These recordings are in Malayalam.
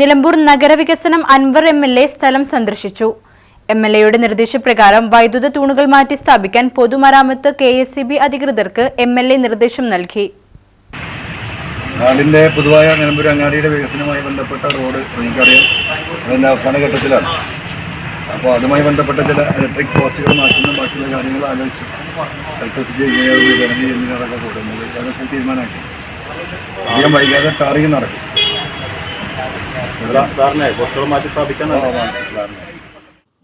നിലമ്പൂർ നഗരവികസനം അൻവർ എം എൽ എ സ്ഥലം സന്ദർശിച്ചു. എം എൽ എയുടെ നിർദ്ദേശപ്രകാരം വൈദ്യുത തൂണുകൾ മാറ്റി സ്ഥാപിക്കാൻ പൊതുമരാമത്ത് കെ എസ് സി ബി അധികൃതർക്ക് എം എൽ എ നിർദ്ദേശം നൽകി. നാടിന്റെ പൊതുവായ നിലമ്പൂർ അങ്ങാടിയുടെ വികസനവുമായി ബന്ധപ്പെട്ട റോഡ് നിങ്ങൾക്കറിയാം അതിന്റെ അവസാന അപ്പോൾ അതുമായി ബന്ധപ്പെട്ട ചില ഇലക്ട്രിക് പോസ്റ്റുകൾ മാറ്റുന്ന ബാക്കിയുള്ള കാര്യങ്ങൾ ആലോചിച്ചു. ഇലക്ട്രിസിറ്റി എഞ്ചിനീയർ ജനങ്ങൾ എഞ്ചിനീയറൊക്കെ കൂടുന്നത്. അതൊക്കെ തീരുമാനമാക്കി. അധികം വൈകാതെ ടാറിങ് നടക്കും.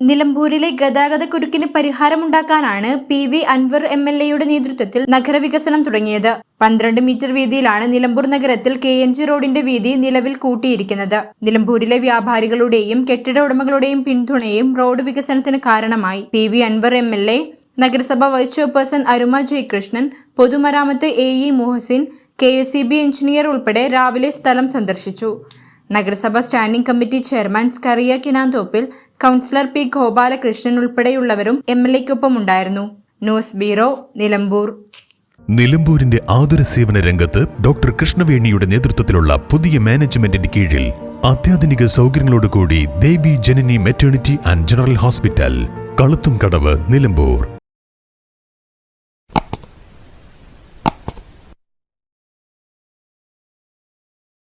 നിലമ്പൂരിലെ ഗതാഗത കുരുക്കിന് പരിഹാരമുണ്ടാക്കാനാണ് P V Anvar M L എയുടെ നേതൃത്വത്തിൽ നഗരവികസനം തുടങ്ങിയത്. പന്ത്രണ്ട് മീറ്റർ വീതിയിലാണ് നിലമ്പൂർ നഗരത്തിൽ കെ എൻ ജി റോഡിന്റെ വീതി നിലവിൽ കൂട്ടിയിരിക്കുന്നത്. നിലമ്പൂരിലെ വ്യാപാരികളുടെയും കെട്ടിട ഉടമകളുടെയും പിന്തുണയും റോഡ് വികസനത്തിന് കാരണമായി. P V Anvar M L A നഗരസഭ വൈസ് ചെയർപേഴ്സൺ അരുമ ജയകൃഷ്ണൻ പൊതുമരാമത്ത് A E Muhasin K S E B engineer ഉൾപ്പെടെ രാവിലെ സ്ഥലം സന്ദർശിച്ചു. നഗരസഭ standing committee chairman Scaria Kinanthoppil councillor P Gopalakrishnan ഉൾപ്പെടെയുള്ളവരും M L എക്കൊപ്പം ഉണ്ടായിരുന്നു ന്യൂസ് ബ്യൂറോ നിലമ്പൂർ. നിലമ്പൂരിന്റെ ആതുര സേവന രംഗത്ത് ഡോക്ടർ കൃഷ്ണവേണിയുടെ നേതൃത്വത്തിലുള്ള പുതിയ മാനേജ്മെന്റിന്റെ കീഴിൽ അത്യാധുനിക സൗകര്യങ്ങളോടുകൂടി Devi Janani maternity and general hospital കളുത്തും Kadavu Nilambur.